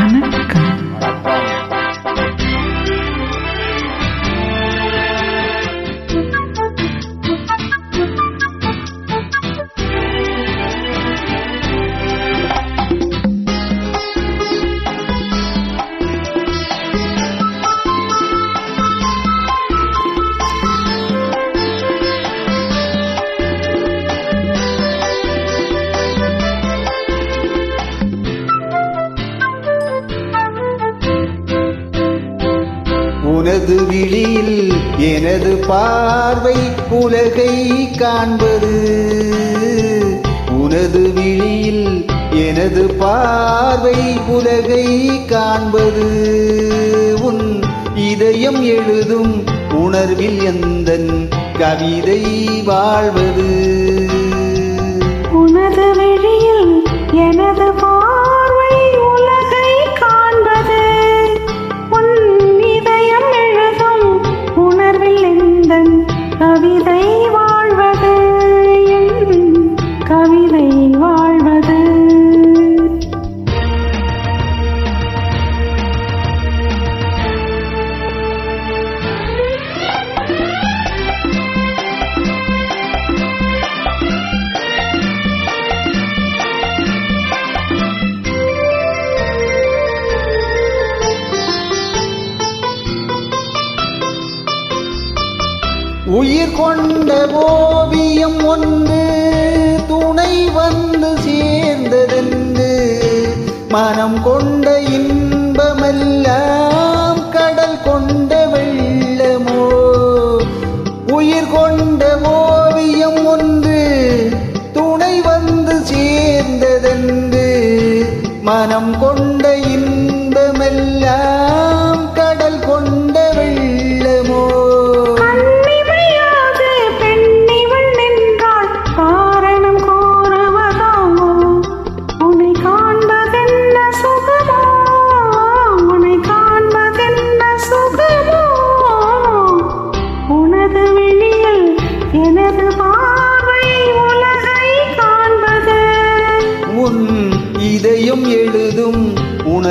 வணக்கம் உனது விழியில் எனது பார்வை உலகை காண்பது. உனது விழியில் எனது பார்வை உலகை காண்பது. உன் இதயம் எழுதும் உணர்வில் எந்தன் கவிதை வாழ்வது? உயிர் கொண்ட ஓவியம் ஒன்று துணை வந்து சேர்ந்ததென்று. மனம் கொண்ட இன்பமெல்லாம் கடல் கொண்ட வெள்ளமோ. உயிர் கொண்ட ஓவியம் ஒன்று துணை வந்து சேர்ந்ததென்று. மனம் கொண்ட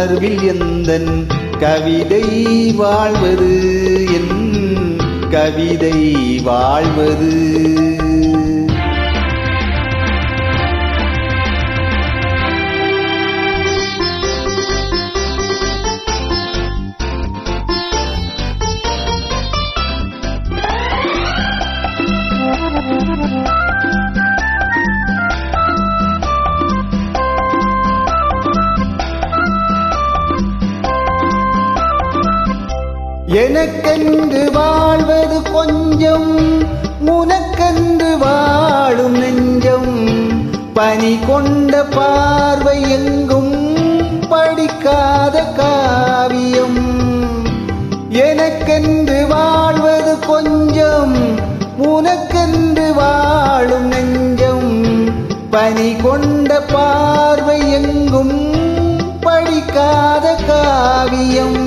உணர்வில் எந்தன் கவிதை வாழ்வது என் கவிதை வாழ்வது. எனக்கென்று வாழ்வது கொஞ்சம் உனக்கென்று வாழும் நெஞ்சம். பனி கொண்ட பார்வை எங்கும் படிக்காத காவியம். எனக்கென்று வாழ்வது கொஞ்சம் உனக்கென்று வாழும் நெஞ்சம். பனி கொண்ட பார்வை எங்கும் படிக்காத காவியம்.